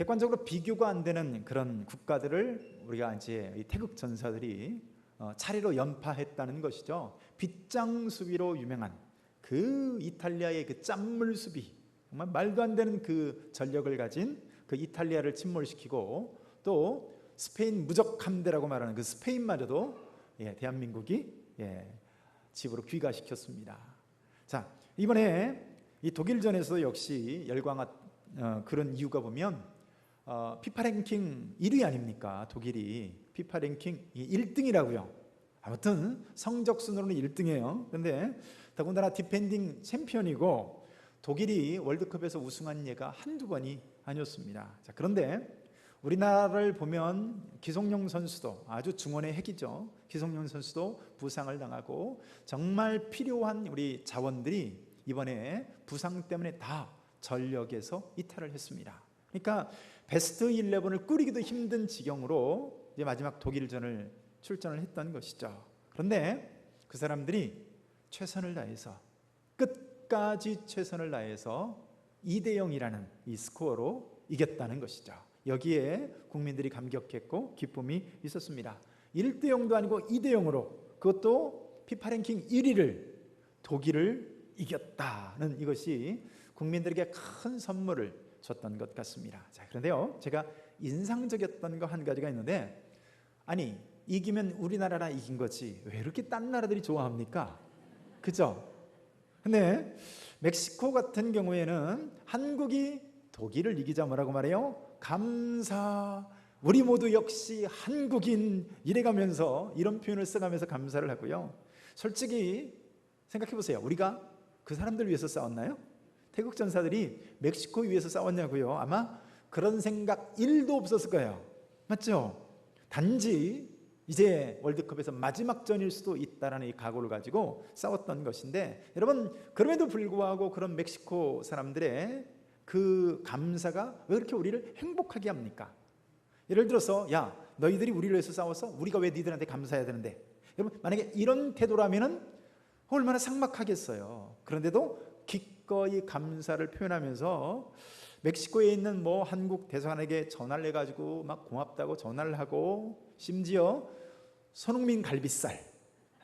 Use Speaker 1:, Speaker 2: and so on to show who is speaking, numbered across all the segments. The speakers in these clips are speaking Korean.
Speaker 1: 객관적으로 비교가 안 되는 그런 국가들을 우리가 이제 이 태극 전사들이 어, 차례로 연파했다는 것이죠. 빗장 수비로 유명한 그 이탈리아의 그 짠물 수비 정말 말도 안 되는 그 전력을 가진 그 이탈리아를 침몰시키고 또 스페인 무적 함대라고 말하는 그 스페인마저도 예, 대한민국이 예, 집으로 귀가시켰습니다. 자 이번에 이 독일전에서 역시 열광한 어, 그런 이유가 보면 어, 피파 랭킹 1위 아닙니까? 독일이 피파 랭킹 1등이라고요. 아무튼 성적 순으로는 1등이에요. 근데 더군다나 디펜딩 챔피언이고 독일이 월드컵에서 우승한 예가 한두 번이 아니었습니다. 자, 그런데 우리나라를 보면 기성용 선수도 아주 중원의 핵이죠. 기성용 선수도 부상을 당하고 정말 필요한 우리 자원들이 이번에 부상 때문에 다 전력에서 이탈을 했습니다. 그러니까 베스트 11을 꾸리기도 힘든 지경으로 이제 마지막 독일전을 출전을 했던 것이죠. 그런데 그 사람들이 최선을 다해서 끝까지 최선을 다해서 2대 0이라는 이 스코어로 이겼다는 것이죠. 여기에 국민들이 감격했고 기쁨이 있었습니다. 1대 0도 아니고 2대 0으로 그것도 피파 랭킹 1위를 독일을 이겼다는 이것이 국민들에게 큰 선물을 줬던 것 같습니다. 자, 그런데요. 제가 인상적이었던 거 한 가지가 있는데 아니, 이기면 우리나라라 이긴 거지. 왜 이렇게 딴 나라들이 좋아합니까? 그죠? 근데 멕시코 같은 경우에는 한국이 독일을 이기자 뭐라고 말해요? 감사. 우리 모두 역시 한국인 이래가면서 이런 표현을 써가면서 감사를 하고요. 솔직히 생각해 보세요. 우리가 그 사람들 위해서 싸웠나요? 태국 전사들이 멕시코 위해서 싸웠냐고요? 아마 그런 생각 1도 없었을 거예요. 맞죠? 단지 이제 월드컵에서 마지막 전일 수도 있다라는 이 각오를 가지고 싸웠던 것인데 여러분 그럼에도 불구하고 그런 멕시코 사람들의 그 감사가 왜 그렇게 우리를 행복하게 합니까? 예를 들어서 야 너희들이 우리를 위해서 싸워서 우리가 왜 니들한테 감사해야 되는데 여러분 만약에 이런 태도라면은 얼마나 삭막하겠어요. 그런데도 기꺼이 감사를 표현하면서 멕시코에 있는 뭐 한국 대사관에게 전화를 해가지고 막 고맙다고 전화를 하고 심지어 손흥민 갈비살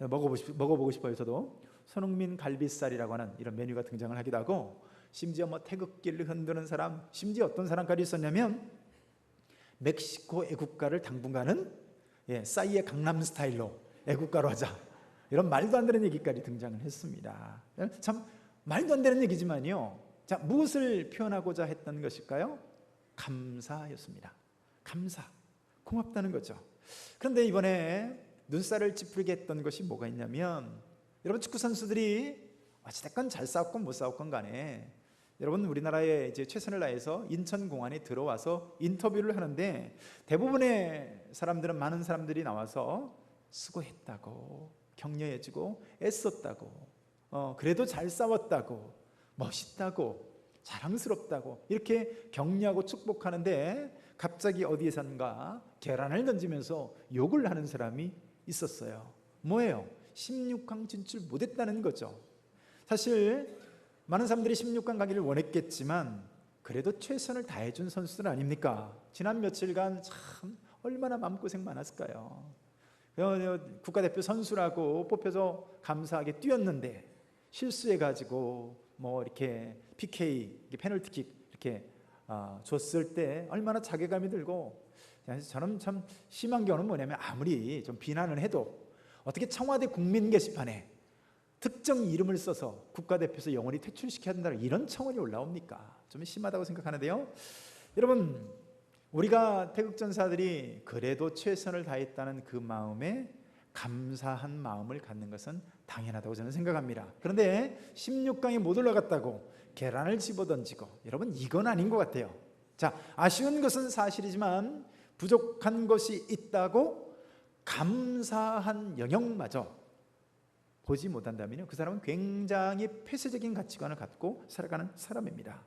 Speaker 1: 먹어보고, 싶, 먹어보고 싶어요 저도. 손흥민 갈비살이라고 하는 이런 메뉴가 등장을 하기도 하고 심지어 뭐 태극기를 흔드는 사람 심지어 어떤 사람까지 있었냐면 멕시코 애국가를 당분간은 예, 싸이의 강남 스타일로 애국가로 하자. 이런 말도 안 되는 얘기까지 등장을 했습니다. 참 말도 안 되는 얘기지만요. 자 무엇을 표현하고자 했던 것일까요? 감사였습니다. 감사. 고맙다는 거죠. 그런데 이번에 눈살을 찌푸리게 했던 것이 뭐가 있냐면 여러분 축구 선수들이 어찌됐건 잘 싸웠건 못 싸웠건 간에 여러분 우리나라에 이제 최선을 다해서 인천 공항에 들어와서 인터뷰를 하는데 대부분의 사람들은 많은 사람들이 나와서 수고했다고 격려해주고 애썼다고 어, 그래도 잘 싸웠다고 멋있다고 자랑스럽다고 이렇게 격려하고 축복하는데 갑자기 어디에선가 계란을 던지면서 욕을 하는 사람이 있었어요. 뭐예요? 16강 진출 못했다는 거죠. 사실 많은 사람들이 16강 가기를 원했겠지만 그래도 최선을 다해준 선수들 아닙니까? 지난 며칠간 참 얼마나 마음고생 많았을까요? 국가대표 선수라고 뽑혀서 감사하게 뛰었는데 실수해가지고 뭐 이렇게 PK, 페널티킥 이렇게 어, 줬을 때 얼마나 자괴감이 들고 저는 참 심한 경우는 뭐냐면 아무리 좀 비난을 해도 어떻게 청와대 국민 게시판에 특정 이름을 써서 국가대표에서 영원히 퇴출시켜야 된다 이런 청원이 올라옵니까? 좀 심하다고 생각하는데요. 여러분 우리가 태극전사들이 그래도 최선을 다했다는 그 마음에 감사한 마음을 갖는 것은 당연하다고 저는 생각합니다. 그런데 16강에 못 올라갔다고 계란을 집어던지고 여러분 이건 아닌 것 같아요. 자 아쉬운 것은 사실이지만 부족한 것이 있다고 감사한 영역마저 보지 못한다면요 그 사람은 굉장히 폐쇄적인 가치관을 갖고 살아가는 사람입니다.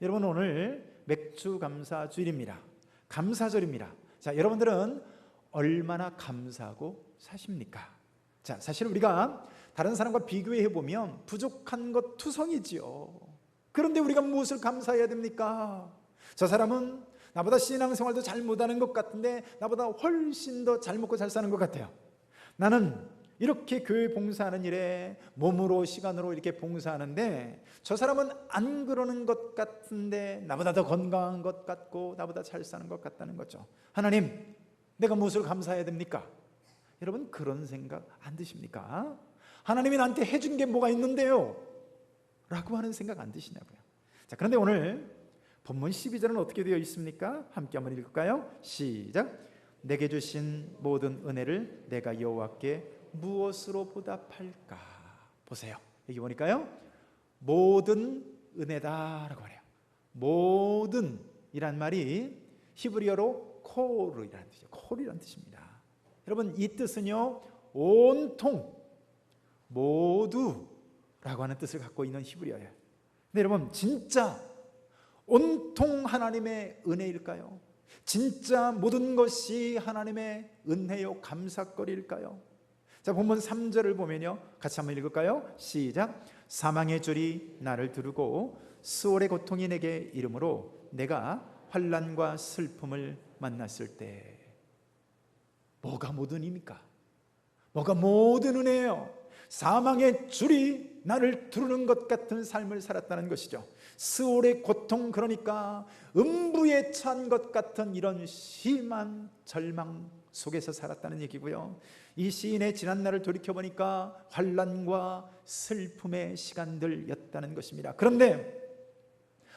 Speaker 1: 여러분 오늘 맥주 감사 주일입니다. 감사절입니다. 자 여러분들은 얼마나 감사하고 사십니까? 자 사실 우리가 다른 사람과 비교해 보면 부족한 것 투성이지요. 그런데 우리가 무엇을 감사해야 됩니까? 저 사람은 나보다 신앙생활도 잘 못하는 것 같은데 나보다 훨씬 더 잘 먹고 잘 사는 것 같아요. 나는 이렇게 교회 봉사하는 일에 몸으로 시간으로 이렇게 봉사하는데 저 사람은 안 그러는 것 같은데 나보다 더 건강한 것 같고 나보다 잘 사는 것 같다는 거죠. 하나님, 내가 무엇을 감사해야 됩니까? 여러분 그런 생각 안 드십니까? 하나님이 나한테 해준 게 뭐가 있는데요? 라고 하는 생각 안 드시냐고요. 자, 그런데 오늘 본문 12절은 어떻게 되어 있습니까? 함께 한번 읽을까요? 시작. 내게 주신 모든 은혜를 내가 여호와께 무엇으로 보답할까? 보세요. 여기 보니까요. 모든 은혜다라고 말해요. 모든 이란 말이 히브리어로 코르이라는 뜻이죠. 콜이라는 뜻입니다. 여러분 이 뜻은요. 온통 모두라고 하는 뜻을 갖고 있는 히브리어예요. 근데 여러분 진짜 온통 하나님의 은혜일까요? 진짜 모든 것이 하나님의 은혜요 감사거리일까요? 자, 본문 3절을 보면요. 같이 한번 읽을까요? 시작. 사망의 줄이 나를 두르고 수월의 고통이 내게 이름으로 내가 환란과 슬픔을 만났을 때 뭐가 모든 입니까? 뭐가 모든 은혜예요? 사망의 줄이 나를 두르는 것 같은 삶을 살았다는 것이죠. 스올의 고통 그러니까 음부에 찬 것 같은 이런 심한 절망 속에서 살았다는 얘기고요. 이 시인의 지난 날을 돌이켜 보니까 환란과 슬픔의 시간들이었다는 것입니다. 그런데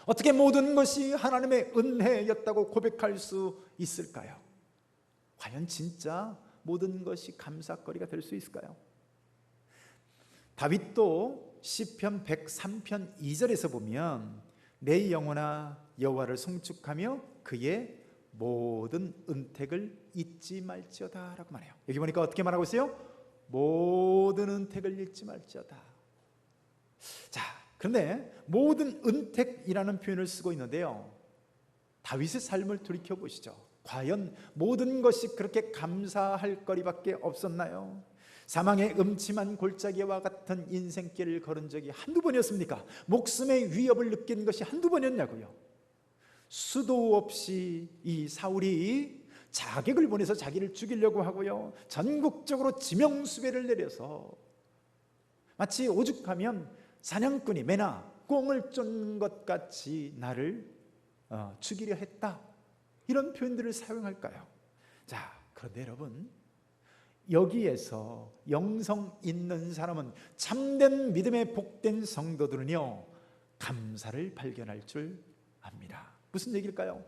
Speaker 1: 어떻게 모든 것이 하나님의 은혜였다고 고백할 수 있을까요? 과연 진짜 모든 것이 감사거리가 될 수 있을까요? 다윗도 시편 103편 2절에서 보면 내 영혼아 여호와를 송축하며 그의 모든 은택을 잊지 말지어다라고 말해요. 여기 보니까 어떻게 말하고 있어요? 모든 은택을 잊지 말지어다. 자, 그런데 모든 은택이라는 표현을 쓰고 있는데요. 다윗의 삶을 돌이켜 보시죠. 과연 모든 것이 그렇게 감사할 거리밖에 없었나요? 사망의 음침한 골짜기와 같은 인생길을 걸은 적이 한두 번이었습니까? 목숨의 위협을 느낀 것이 한두 번이었냐고요? 수도 없이 이 사울이 자객을 보내서 자기를 죽이려고 하고요. 전국적으로 지명수배를 내려서 마치 오죽하면 사냥꾼이 매나 꽁을 쫓는 것 같이 나를 어, 죽이려 했다. 이런 표현들을 사용할까요? 자, 그런데 여러분, 여기에서 영성 있는 사람은 참된 믿음의 복된 성도들은요, 감사를 발견할 줄 압니다. 무슨 얘기일까요?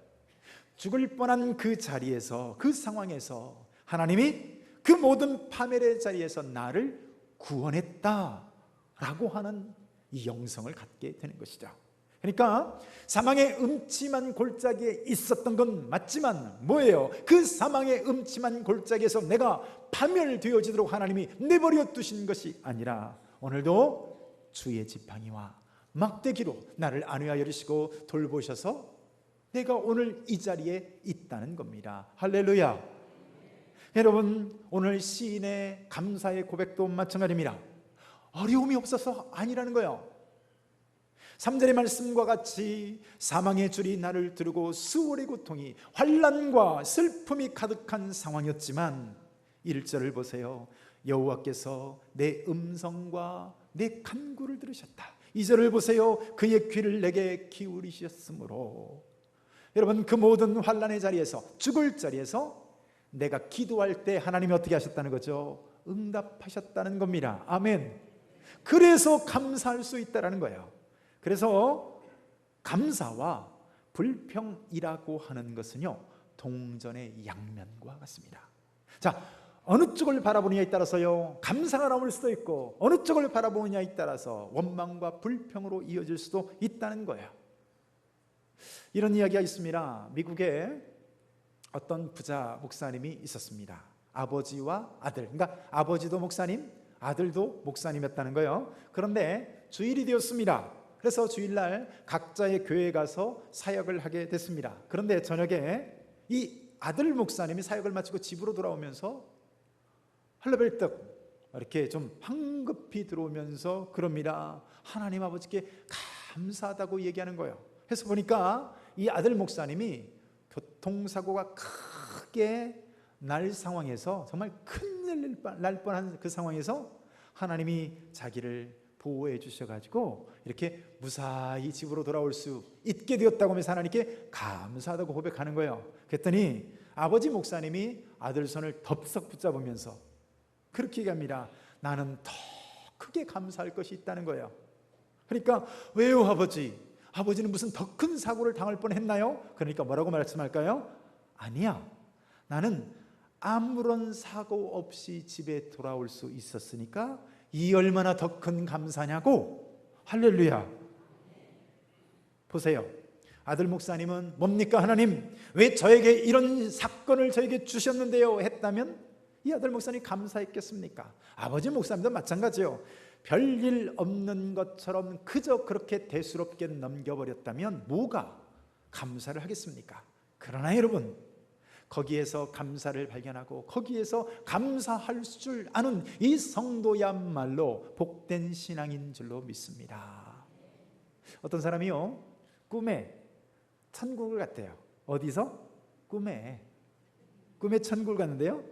Speaker 1: 죽을 뻔한 그 자리에서, 그 상황에서 하나님이 그 모든 파멸의 자리에서 나를 구원했다라고 하는 이 영성을 갖게 되는 것이죠. 그러니까 사망의 음침한 골짜기에 있었던 건 맞지만 뭐예요? 그 사망의 음침한 골짜기에서 내가 파멸되어지도록 하나님이 내버려 두신 것이 아니라 오늘도 주의 지팡이와 막대기로 나를 안위하여 주시고 돌보셔서 내가 오늘 이 자리에 있다는 겁니다. 할렐루야. 여러분 오늘 시인의 감사의 고백도 마찬가지입니다. 어려움이 없어서 아니라는 거예요. 3절의 말씀과 같이 사망의 줄이 나를 두르고 수월의 고통이 환란과 슬픔이 가득한 상황이었지만 1절을 보세요. 여호와께서 내 음성과 내 간구를 들으셨다. 2절을 보세요. 그의 귀를 내게 기울이셨으므로 여러분 그 모든 환란의 자리에서 죽을 자리에서 내가 기도할 때 하나님이 어떻게 하셨다는 거죠? 응답하셨다는 겁니다. 아멘. 그래서 감사할 수 있다라는 거예요. 그래서 감사와 불평이라고 하는 것은요, 동전의 양면과 같습니다. 자, 어느 쪽을 바라보느냐에 따라서요, 감사가 나올 수도 있고, 어느 쪽을 바라보느냐에 따라서 원망과 불평으로 이어질 수도 있다는 거예요. 이런 이야기가 있습니다. 미국에 어떤 부자 목사님이 있었습니다. 아버지와 아들. 그러니까 아버지도 목사님, 아들도 목사님이었다는 거예요. 그런데 주일이 되었습니다. 그래서 주일날 각자의 교회에 가서 사역을 하게 됐습니다. 그런데 저녁에 이 아들 목사님이 사역을 마치고 집으로 돌아오면서 헐레벌떡 이렇게 좀 황급히 들어오면서 그럽니다. 하나님 아버지께 감사하다고 얘기하는 거예요. 그래서 보니까 이 아들 목사님이 교통사고가 크게 날 상황에서 정말 큰일 날 뻔한 그 상황에서 하나님이 자기를 보호해 주셔가지고 이렇게 무사히 집으로 돌아올 수 있게 되었다고 하면서 하나님께 감사하다고 고백하는 거예요. 그랬더니 아버지 목사님이 아들 손을 덥석 붙잡으면서 그렇게 얘기합니다. 나는 더 크게 감사할 것이 있다는 거예요. 그러니까 왜요 아버지? 아버지는 무슨 더 큰 사고를 당할 뻔했나요? 그러니까 뭐라고 말씀할까요? 아니야. 나는 아무런 사고 없이 집에 돌아올 수 있었으니까 이 얼마나 더 큰 감사냐고 할렐루야. 보세요. 아들 목사님은 뭡니까 하나님 왜 저에게 이런 사건을 저에게 주셨는데요 했다면 이 아들 목사님 감사했겠습니까? 아버지 목사님도 마찬가지요. 별일 없는 것처럼 그저 그렇게 대수롭게 넘겨버렸다면 뭐가 감사를 하겠습니까? 그러나 여러분 거기에서 감사를 발견하고 거기에서 감사할 줄 아는 이 성도야말로 복된 신앙인 줄로 믿습니다. 어떤 사람이요 꿈에 천국을 갔대요. 어디서? 꿈에 꿈에 천국을 갔는데요.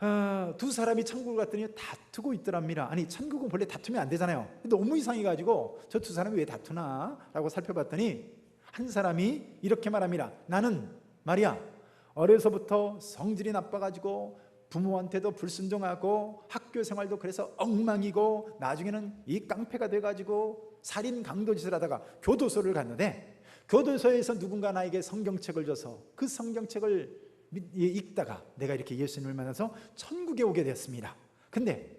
Speaker 1: 아, 두 사람이 천국을 갔더니 다투고 있더랍니다. 아니 천국은 원래 다투면 안 되잖아요. 너무 이상해가지고 저 두 사람이 왜 다투나?라고 살펴봤더니 한 사람이 이렇게 말합니다. 나는 말이야 어려서부터 성질이 나빠가지고 부모한테도 불순종하고 학교 생활도 그래서 엉망이고 나중에는 이 깡패가 돼가지고 살인 강도 짓을 하다가 교도소를 갔는데 교도소에서 누군가 나에게 성경책을 줘서 그 성경책을 읽다가 내가 이렇게 예수님을 만나서 천국에 오게 되었습니다. 근데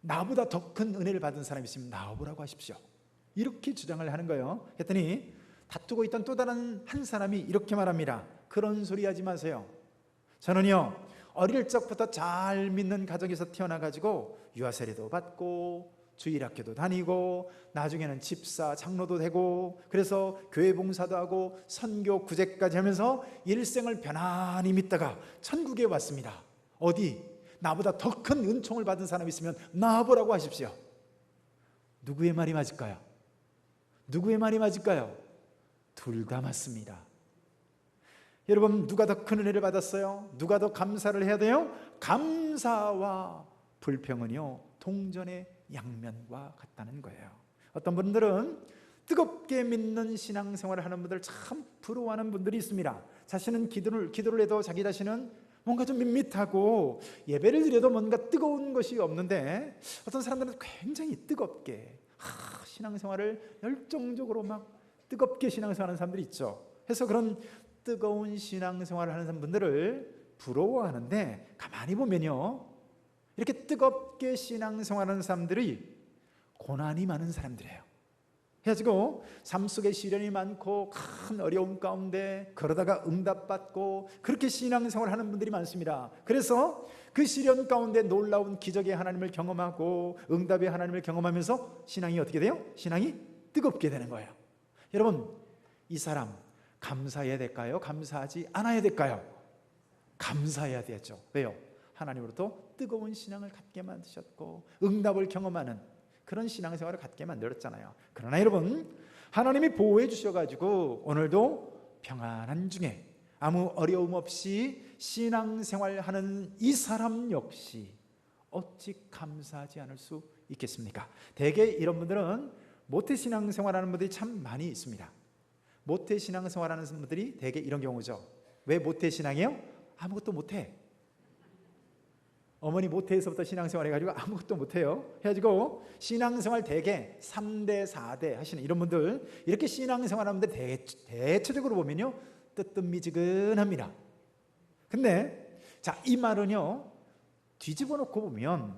Speaker 1: 나보다 더 큰 은혜를 받은 사람이 있으면 나오라고 하십시오. 이렇게 주장을 하는 거예요. 했더니 다투고 있던 또 다른 한 사람이 이렇게 말합니다. 그런 소리 하지 마세요. 저는요, 어릴 적부터 잘 믿는 가정에서 태어나 가지고 유아 세례도 받고 주일학교도 다니고 나중에는 집사 장로도 되고 그래서 교회 봉사도 하고 선교 구제까지 하면서 일생을 편안히 믿다가 천국에 왔습니다. 어디 나보다 더 큰 은총을 받은 사람 있으면 나보라고 하십시오. 누구의 말이 맞을까요? 누구의 말이 맞을까요? 둘 다 맞습니다. 여러분 누가 더 큰 은혜를 받았어요? 누가 더 감사를 해야 돼요? 감사와 불평은요 동전의 양면과 같다는 거예요. 어떤 분들은 뜨겁게 믿는 신앙생활을 하는 분들 참 부러워하는 분들이 있습니다. 자신은 기도를 기도를 해도 자기 자신은 뭔가 좀 밋밋하고 예배를 드려도 뭔가 뜨거운 것이 없는데 어떤 사람들은 굉장히 뜨겁게 아, 신앙생활을 열정적으로 막 뜨겁게 신앙생활하는 사람들이 있죠. 그래서 그런 뜨거운 신앙생활을 하는 분들을 부러워하는데 가만히 보면요. 이렇게 뜨겁게 신앙생활하는 사람들이 고난이 많은 사람들이에요. 해가지고 삶 속에 시련이 많고 큰 어려움 가운데 그러다가 응답받고 그렇게 신앙생활 하는 분들이 많습니다. 그래서 그 시련 가운데 놀라운 기적의 하나님을 경험하고 응답의 하나님을 경험하면서 신앙이 어떻게 돼요? 신앙이 뜨겁게 되는 거예요. 여러분, 이 사람 감사해야 될까요? 감사하지 않아야 될까요? 감사해야 되죠. 왜요? 하나님으로부터 뜨거운 신앙을 갖게 만드셨고 응답을 경험하는 그런 신앙생활을 갖게 만들었잖아요. 그러나 여러분 하나님이 보호해 주셔가지고 오늘도 평안한 중에 아무 어려움 없이 신앙생활하는 이 사람 역시 어찌 감사하지 않을 수 있겠습니까? 대개 이런 분들은 모태 신앙생활하는 분들이 참 많이 있습니다. 모태 신앙생활 하는 분들이 대개 이런 경우죠. 왜 모태 신앙이요? 아무것도 못해. 어머니 모태에서부터 신앙생활 해가지고 아무것도 못해요. 해가지고 신앙생활 대개 3대, 4대 하시는 이런 분들 이렇게 신앙생활 하는데 대, 대체적으로 보면요. 뜨뜻미지근합니다. 근데 자, 이 말은요. 뒤집어 놓고 보면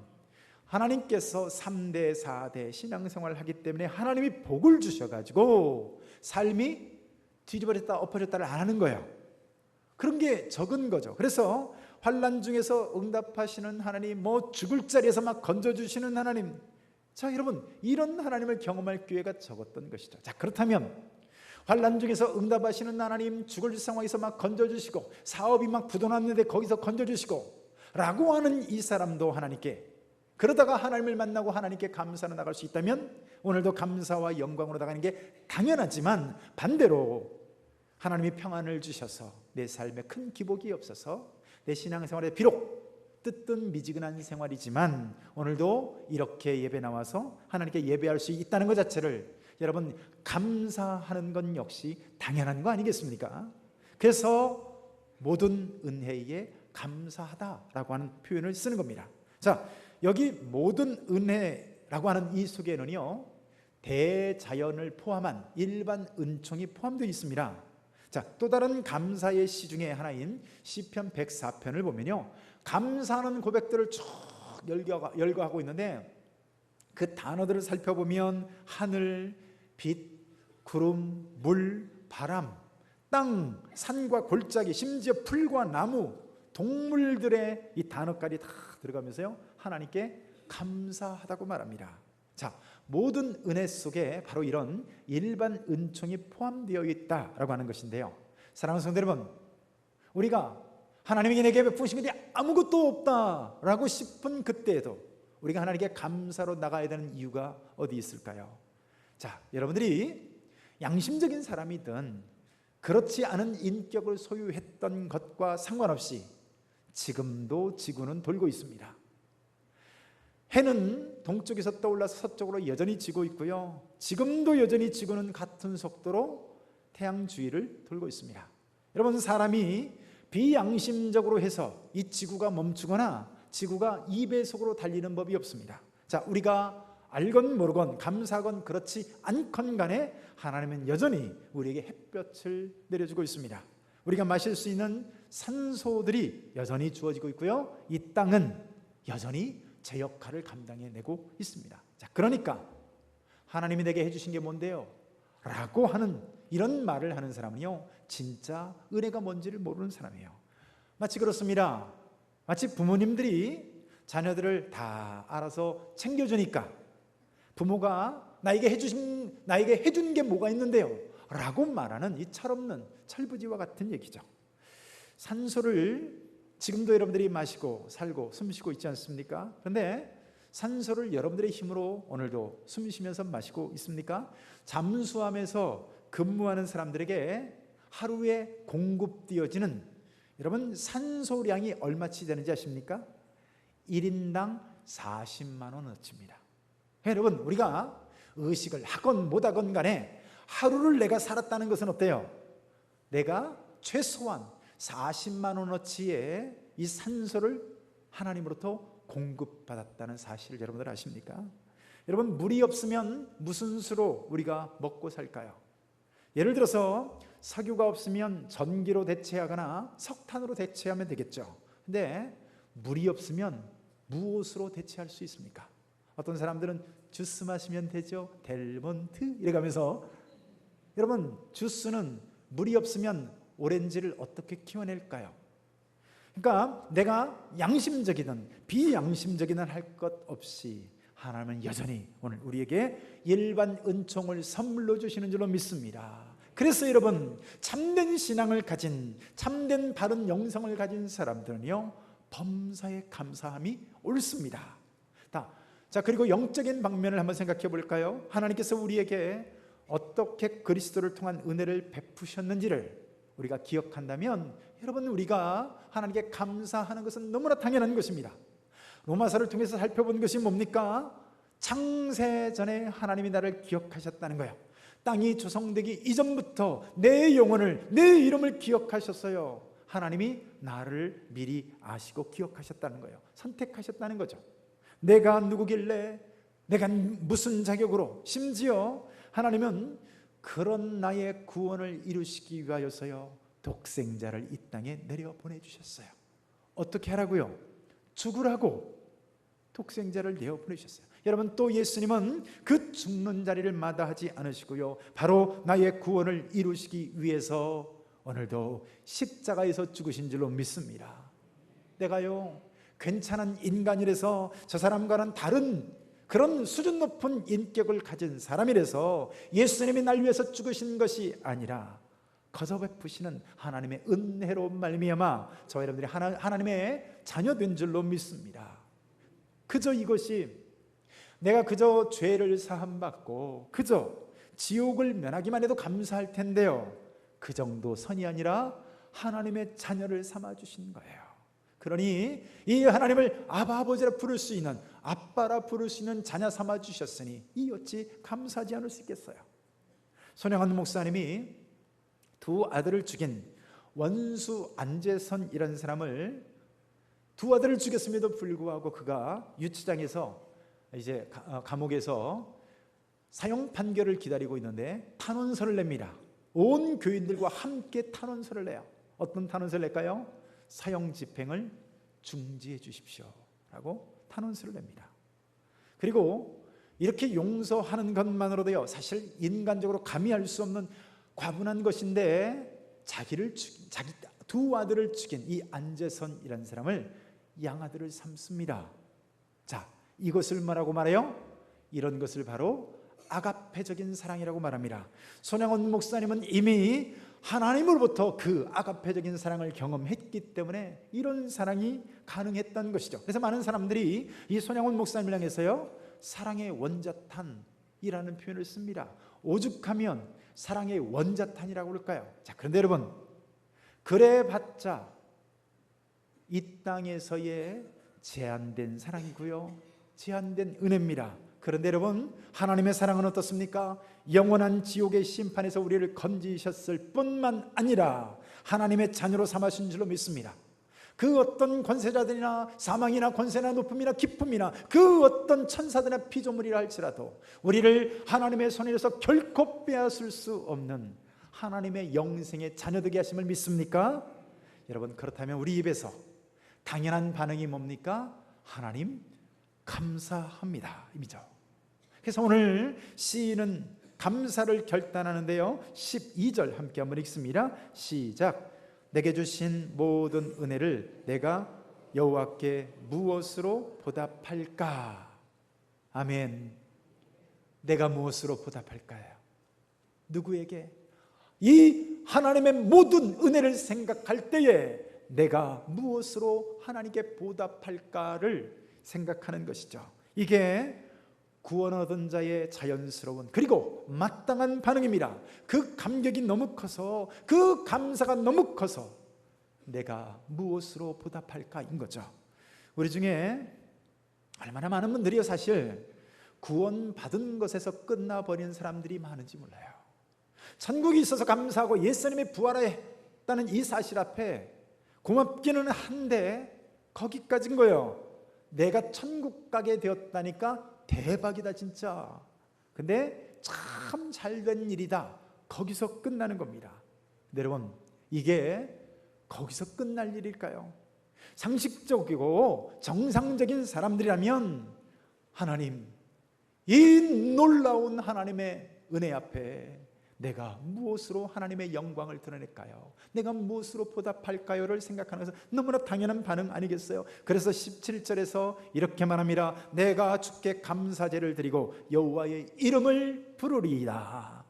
Speaker 1: 하나님께서 3대, 4대 신앙생활을 하기 때문에 하나님이 복을 주셔가지고 삶이 뒤집어졌다 엎어졌다를 안 하는 거예요. 그런 게 적은 거죠. 그래서 환란 중에서 응답하시는 하나님, 뭐 죽을 자리에서 막 건져 주시는 하나님. 자, 여러분, 이런 하나님을 경험할 기회가 적었던 것이죠. 자, 그렇다면 환란 중에서 응답하시는 하나님, 죽을 상황에서 막 건져 주시고 사업이 막 부도났는데 거기서 건져 주시고 라고 하는 이 사람도 하나님께 그러다가 하나님을 만나고 하나님께 감사로 나갈 수 있다면 오늘도 감사와 영광으로 나가는 게 당연하지만 반대로 하나님이 평안을 주셔서 내 삶에 큰 기복이 없어서 내 신앙생활에 비록 뜨뜻 미지근한 생활이지만 오늘도 이렇게 예배 나와서 하나님께 예배할 수 있다는 것 자체를 여러분 감사하는 건 역시 당연한 거 아니겠습니까? 그래서 모든 은혜에 감사하다라고 하는 표현을 쓰는 겁니다. 자, 여기 모든 은혜라고 하는 이 속에는요. 대자연을 포함한 일반 은총이 포함되어 있습니다. 자, 또 다른 감사의 시 중에 하나인 시편 104편을 보면요. 감사하는 고백들을 쭉 열거하 고 있는데 그 단어들을 살펴보면 하늘, 빛, 구름, 물, 바람, 땅, 산과 골짜기, 심지어 풀과 나무, 동물들의 이 단어까지 다 들어가면서요. 하나님께 감사하다고 말합니다. 자, 모든 은혜 속에 바로 이런 일반 은총이 포함되어 있다라고 하는 것인데요. 사랑하는 성도 여러분, 우리가 하나님이 내게 베푸신 것이 아무것도 없다라고 싶은 그때에도 우리가 하나님께 감사로 나가야 되는 이유가 어디 있을까요? 자, 여러분들이 양심적인 사람이든 그렇지 않은 인격을 소유했던 것과 상관없이 지금도 지구는 돌고 있습니다. 해는 동쪽에서 떠올라서 서쪽으로 여전히 지고 있고요. 지금도 여전히 지구는 같은 속도로 태양 주위를 돌고 있습니다. 여러분 사람이 비양심적으로 해서 이 지구가 멈추거나 지구가 2배속으로 달리는 법이 없습니다. 자, 우리가 알건 모르건 감사건 그렇지 않건 간에 하나님은 여전히 우리에게 햇볕을 내려주고 있습니다. 우리가 마실 수 있는 산소들이 여전히 주어지고 있고요. 이 땅은 여전히 제 역할을 감당해내고 있습니다. 자, 그러니까 하나님이 내게 해주신 게 뭔데요? 라고 하는 이런 말을 하는 사람은요, 진짜 은혜가 뭔지를 모르는 사람이에요. 마치 그렇습니다. 마치 부모님들이 자녀들을 다 알아서 챙겨주니까 부모가 나에게 해주신 나에게 해준 게 뭐가 있는데요? 라고 말하는 이 철없는 철부지와 같은 얘기죠. 산소를 지금도 여러분들이 마시고 살고 숨쉬고 있지 않습니까? 그런데 산소를 여러분들의 힘으로 오늘도 숨쉬면서 마시고 있습니까? 잠수함에서 근무하는 사람들에게 하루에 공급되어지는 여러분 산소량이 얼마치 되는지 아십니까? 1인당 40만 원어치입니다. 여러분 우리가 의식을 하건 못하건 간에 하루를 내가 살았다는 것은 어때요? 내가 최소한 40만 원어치의 이 산소를 하나님으로부터 공급받았다는 사실을 여러분들 아십니까? 여러분 물이 없으면 무슨 수로 우리가 먹고 살까요? 예를 들어서 석유가 없으면 전기로 대체하거나 석탄으로 대체하면 되겠죠. 근데 물이 없으면 무엇으로 대체할 수 있습니까? 어떤 사람들은 주스 마시면 되죠. 델몬트 이래 가면서 여러분 주스는 물이 없으면 오렌지를 어떻게 키워낼까요? 그러니까 내가 양심적이든 비양심적이든 할 것 없이 하나님은 여전히 오늘 우리에게 일반 은총을 선물로 주시는 줄로 믿습니다. 그래서 여러분 참된 신앙을 가진 참된 바른 영성을 가진 사람들은요 범사에 감사함이 옳습니다. 자 그리고 영적인 방면을 한번 생각해 볼까요? 하나님께서 우리에게 어떻게 그리스도를 통한 은혜를 베푸셨는지를 우리가 기억한다면 여러분 우리가 하나님께 감사하는 것은 너무나 당연한 것입니다. 로마서를 통해서 살펴본 것이 뭡니까? 창세 전에 하나님이 나를 기억하셨다는 거예요. 땅이 조성되기 이전부터 내 영혼을 내 이름을 기억하셨어요. 하나님이 나를 미리 아시고 기억하셨다는 거예요. 선택하셨다는 거죠. 내가 누구길래 내가 무슨 자격으로 심지어 하나님은 그런 나의 구원을 이루시기 위하여서요 독생자를 이 땅에 내려 보내주셨어요. 어떻게 하라고요? 죽으라고 독생자를 내어 보내셨어요. 여러분 또 예수님은 그 죽는 자리를 마다하지 않으시고요 바로 나의 구원을 이루시기 위해서 오늘도 십자가에서 죽으신 줄로 믿습니다. 내가요 괜찮은 인간이라서 저 사람과는 다른 그런 수준 높은 인격을 가진 사람이라서 예수님이 날 위해서 죽으신 것이 아니라 거저 베푸시는 하나님의 은혜로 말미암아 저 여러분들이 하나, 하나님의 자녀된 줄로 믿습니다. 그저 이것이 내가 그저 죄를 사함 받고 그저 지옥을 면하기만 해도 감사할 텐데요. 그 정도 선이 아니라 하나님의 자녀를 삼아 주신 거예요. 그러니 이 하나님을 아바 아버지라 부를 수 있는 아빠라 부를 수 있는 자녀 삼아 주셨으니 이 어찌 감사하지 않을 수 있겠어요. 손영환 목사님이 두 아들을 죽인 원수 안재선이라는 사람을 두 아들을 죽였음에도 불구하고 그가 유치장에서 이제 가- 어, 감옥에서 사형 판결을 기다리고 있는데 탄원서를 냅니다. 온 교인들과 함께 탄원서를 내요. 어떤 탄원서를 낼까요? 사형 집행을 중지해 주십시오 라고 탄원서를 냅니다. 그리고 이렇게 용서하는 것만으로도요 사실 인간적으로 감히할 수 없는 과분한 것인데 자기를 죽 자기 두 아들을 죽인 이 안재선이라는 사람을 양아들을 삼습니다. 자 이것을 뭐라고 말해요? 이런 것을 바로 아가페적인 사랑이라고 말합니다. 손양원 목사님은 이미 하나님으로부터 그 아가페적인 사랑을 경험했기 때문에 이런 사랑이 가능했던 것이죠. 그래서 많은 사람들이 이 손양원 목사님을 향해서요 사랑의 원자탄이라는 표현을 씁니다. 오죽하면 사랑의 원자탄이라고 그럴까요? 자, 그런데 여러분 그래봤자 이 땅에서의 제한된 사랑이고요, 제한된 은혜입니다. 그런데 여러분 하나님의 사랑은 어떻습니까? 영원한 지옥의 심판에서 우리를 건지셨을 뿐만 아니라 하나님의 자녀로 삼으신 줄로 믿습니다. 그 어떤 권세자들이나 사망이나 권세나 높음이나 기쁨이나 그 어떤 천사들이나 피조물이라 할지라도 우리를 하나님의 손에서 결코 빼앗을 수 없는 하나님의 영생의 자녀되게 하심을 믿습니까? 여러분 그렇다면 우리 입에서 당연한 반응이 뭡니까? 하나님 감사합니다. 이죠. 그래서 오늘 시인은 감사를 결단하는데요. 12절 함께 한번 읽습니다. 시작. 내게 주신 모든 은혜를 내가 여호와께 무엇으로 보답할까? 아멘. 내가 무엇으로 보답할까요? 누구에게? 이 하나님의 모든 은혜를 생각할 때에 내가 무엇으로 하나님께 보답할까를 생각하는 것이죠. 이게 구원 얻은 자의 자연스러운 그리고 마땅한 반응입니다. 그 감격이 너무 커서 그 감사가 너무 커서 내가 무엇으로 보답할까인 거죠. 우리 중에 얼마나 많은 분들이요 사실 구원 받은 것에서 끝나버린 사람들이 많은지 몰라요. 천국이 있어서 감사하고 예수님이 부활했다는 이 사실 앞에 고맙기는 한데 거기까지인 거예요. 내가 천국 가게 되었다니까 대박이다 진짜. 근데 참 잘된 일이다. 거기서 끝나는 겁니다. 근데 여러분 이게 거기서 끝날 일일까요? 상식적이고 정상적인 사람들이라면 하나님 이 놀라운 하나님의 은혜 앞에 내가 무엇으로 하나님의 영광을 드러낼까요? 내가 무엇으로 보답할까요를 생각하는 것은 너무나 당연한 반응 아니겠어요? 그래서 17절에서 이렇게 말합니다. 내가 주께 감사제를 드리고 여호와의 이름을 부르리이다.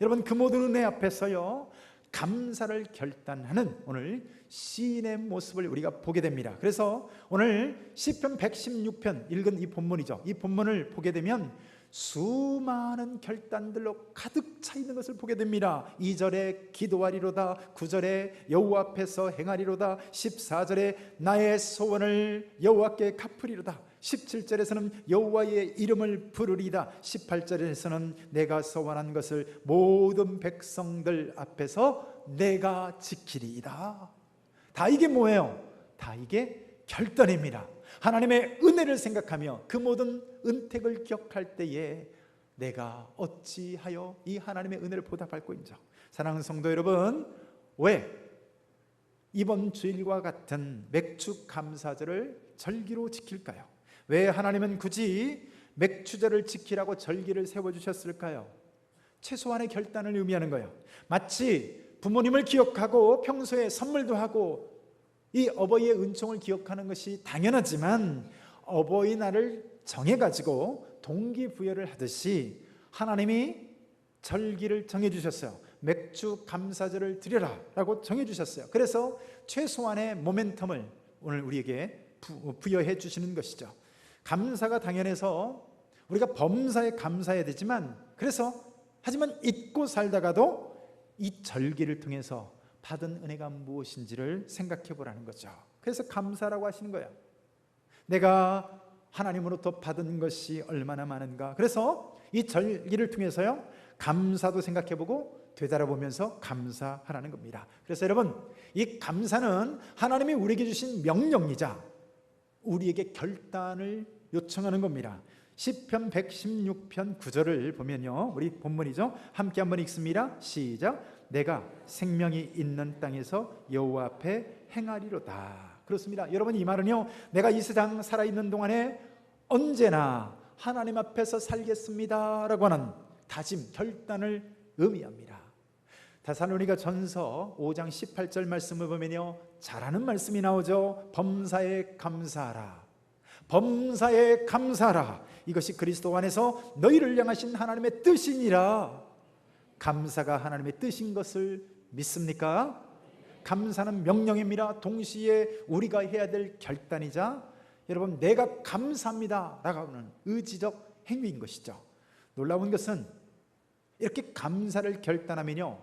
Speaker 1: 여러분 그 모든 은혜 앞에서요. 감사를 결단하는 오늘 시인의 모습을 우리가 보게 됩니다. 그래서 오늘 시편 116편 읽은 이 본문이죠. 이 본문을 보게 되면 수많은 결단들로 가득 차 있는 것을 보게 됩니다. 2절에 기도하리로다, 9절에 여호와 앞에서 행하리로다, 14절에 나의 소원을 여호와께 갚으리로다. 17절에서는 여호와의 이름을 부르리다. 18절에서는 내가 소원한 것을 모든 백성들 앞에서 내가 지키리이다. 다 이게 뭐예요? 다 이게 결단입니다. 하나님의 은혜를 생각하며 그 모든 은택을 기억할 때에 내가 어찌하여 이 하나님의 은혜를 보답할 거인지 사랑하는 성도 여러분 왜 이번 주일과 같은 맥주 감사절을 절기로 지킬까요? 왜 하나님은 굳이 맥주절을 지키라고 절기를 세워 주셨을까요? 최소한의 결단을 의미하는 거예요 마치 부모님을 기억하고 평소에 선물도 하고 이 어버이의 은총을 기억하는 것이 당연하지만 어버이날을 정해가지고 동기부여를 하듯이 하나님이 절기를 정해주셨어요. 맥주 감사절을 드려라 라고 정해주셨어요. 그래서 최소한의 모멘텀을 오늘 우리에게 부여해 주시는 것이죠. 감사가 당연해서 우리가 범사에 감사해야 되지만 그래서 하지만 잊고 살다가도 이 절기를 통해서 받은 은혜가 무엇인지를 생각해 보라는 거죠. 그래서 감사라고 하시는 거예요. 내가 하나님으로부터 받은 것이 얼마나 많은가. 그래서 이 절기를 통해서요. 감사도 생각해 보고 되돌아보면서 감사하라는 겁니다. 그래서 여러분, 이 감사는 하나님이 우리에게 주신 명령이자 우리에게 결단을 요청하는 겁니다. 시편 116편 9절을 보면요. 우리 본문이죠. 함께 한번 읽습니다. 시작. 내가 생명이 있는 땅에서 여호와 앞에 행하리로다. 그렇습니다. 여러분 이 말은요. 내가 이 세상 살아 있는 동안에 언제나 하나님 앞에서 살겠습니다라고 하는 다짐, 결단을 의미합니다. 데살로니가 전서 5장 18절 말씀을 보면요. 잘하는 말씀이 나오죠. 범사에 감사하라. 범사에 감사하라. 이것이 그리스도 안에서 너희를 향하신 하나님의 뜻이니라. 감사가 하나님의 뜻인 것을 믿습니까? 감사는 명령입니다. 동시에 우리가 해야 될 결단이자 여러분 내가 감사합니다 라고 하는 의지적 행위인 것이죠. 놀라운 것은 이렇게 감사를 결단하면요.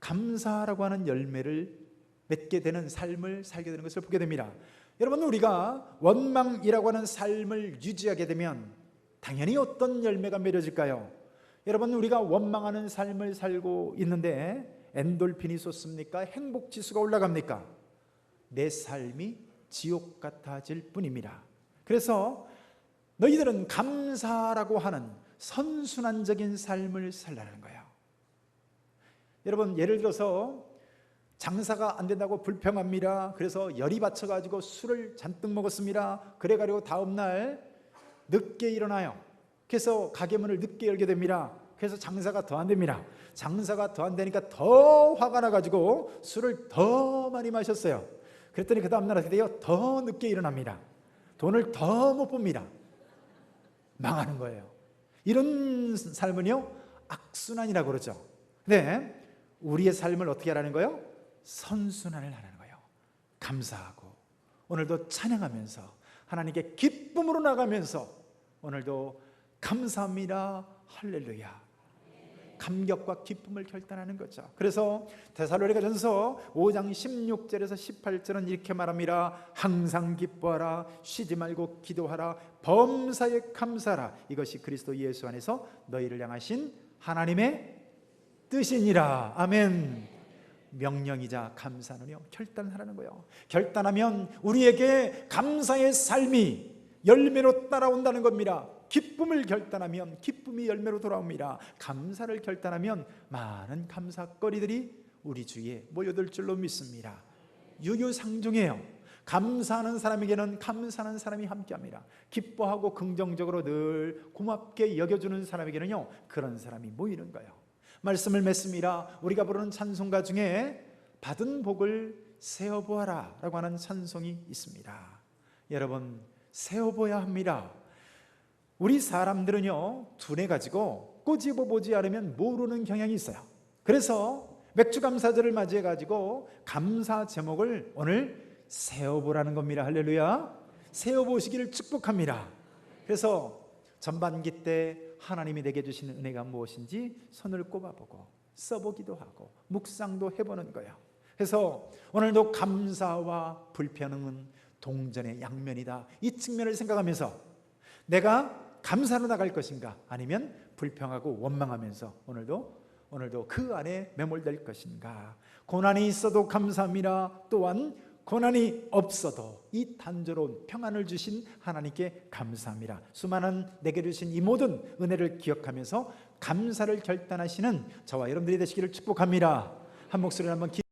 Speaker 1: 감사라고 하는 열매를 맺게 되는 삶을 살게 되는 것을 보게 됩니다. 여러분 우리가 원망이라고 하는 삶을 유지하게 되면 당연히 어떤 열매가 맺어질까요? 여러분 우리가 원망하는 삶을 살고 있는데 엔돌핀이 솟습니까? 행복 지수가 올라갑니까? 내 삶이 지옥 같아질 뿐입니다. 그래서 너희들은 감사라고 하는 선순환적인 삶을 살라는 거예요. 여러분 예를 들어서 장사가 안 된다고 불평합니다. 그래서 열이 받쳐가지고 술을 잔뜩 먹었습니다. 그래가지고 다음 날 늦게 일어나요. 그래서 가게 문을 늦게 열게 됩니다. 그래서 장사가 더 안 됩니다. 장사가 더 안 되니까 더 화가 나가지고 술을 더 많이 마셨어요. 그랬더니 그 다음날 어떻게 돼요? 더 늦게 일어납니다. 돈을 더 못 봅니다. 망하는 거예요. 이런 삶은요, 악순환이라고 그러죠. 근데 우리의 삶을 어떻게 하라는 거예요? 선순환을 하라는 거예요. 감사하고 오늘도 찬양하면서 하나님께 기쁨으로 나가면서 오늘도 감사합니다. 할렐루야. 감격과 기쁨을 결단하는 거죠. 그래서 데살로니가 전서 5장 16절에서 18절은 이렇게 말합니다. 항상 기뻐하라. 쉬지 말고 기도하라. 범사에 감사하라. 이것이 그리스도 예수 안에서 너희를 향하신 하나님의 뜻이니라. 아멘. 명령이자 감사는요 결단하라는 거예요. 결단하면 우리에게 감사의 삶이 열매로 따라온다는 겁니다. 기쁨을 결단하면 기쁨이 열매로 돌아옵니다. 감사를 결단하면 많은 감사거리들이 우리 주위에 모여들 줄로 믿습니다. 유유상중해요. 감사하는 사람에게는 감사하는 사람이 함께합니다. 기뻐하고 긍정적으로 늘 고맙게 여겨주는 사람에게는요 그런 사람이 모이는 거예요. 말씀을 맺습니다. 우리가 부르는 찬송가 중에 받은 복을 세어보아라 라고 하는 찬송이 있습니다. 여러분 세어보야 합니다. 우리 사람들은요 두뇌 가지고 꼬집어 보지 않으면 모르는 경향이 있어요. 그래서 맥주 감사절을 맞이해 가지고 감사 제목을 오늘 세어보라는 겁니다. 할렐루야. 세어보시기를 축복합니다. 그래서 전반기 때 하나님이 내게 주신 은혜가 무엇인지 손을 꼽아보고 써보기도 하고 묵상도 해보는 거예요. 그래서 오늘도 감사와 불평은 동전의 양면이다. 이 측면을 생각하면서 내가 감사로 나갈 것인가 아니면 불평하고 원망하면서 오늘도 오늘도 그 안에 매몰될 것인가 고난이 있어도 감사합니다. 또한 고난이 없어도 이 단조로운 평안을 주신 하나님께 감사합니다. 수많은 내게 주신 이 모든 은혜를 기억하면서 감사를 결단하시는 저와 여러분들이 되시기를 축복합니다. 한 목소리로 한번 기...